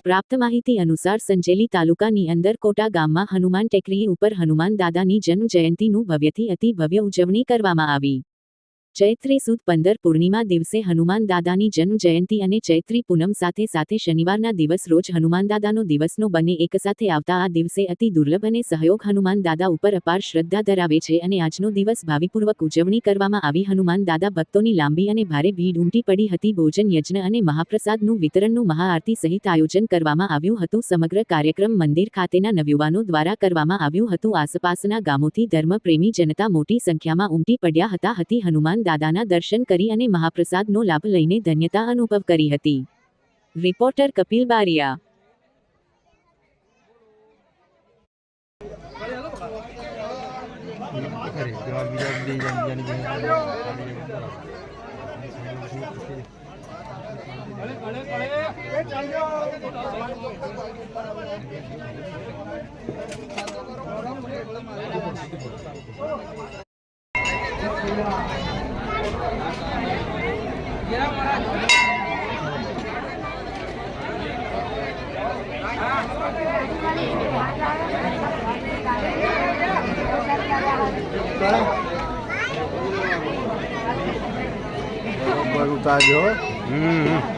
પ્રાપ્ત માહિતી અનુસાર સંજેલી તાલુકાની અંદર કોટા ગામમાં હનુમાન ટેકરી ઉપર હનુમાન દાદાની જન્મ જયંતિનું ભવ્યથી અતિ ભવ્ય ઉજવણી કરવામાં આવી. ચૈત્રી સુદ પંદર પૂર્ણિમા દિવસે હનુમાન દાદાની જન્મ જયંતિ અને ચૈત્રી પૂનમ સાથે સાથે શનિવારના દિવસ રોજ હનુમાન દાદાનો દિવસનો બંને એક સાથે આવતા આ દિવસે અતિ દુર્લભ અને સહયોગ હનુમાન દાદા ઉપર અપાર શ્રદ્ધા ધરાવે છે અને આજનો દિવસ ભાવિપૂર્વક ઉજવણી કરવામાં આવી. હનુમાન દાદા ભક્તોની લાંબી અને ભારે ભીડ ઉમટી પડી હતી. ભોજન, યજ્ઞ અને મહાપ્રસાદનું વિતરણનું મહાઆરતી સહિત આયોજન કરવામાં આવ્યું હતું. સમગ્ર કાર્યક્રમ મંદિર ખાતેના નવયુવાનો દ્વારા કરવામાં આવ્યું હતું. આસપાસના ગામોથી ધર્મપ્રેમી જનતા મોટી સંખ્યામાં ઉમટી પડ્યા હતા. હતી હનુમાન દાદાના દર્શન કરી અને મહાપ્રસાદનો લાભ લઈને ધન્યતા અનુભવ કરી હતી. રિપોર્ટર કપિલ બારિયા. બરોબર ઉતારજો હમ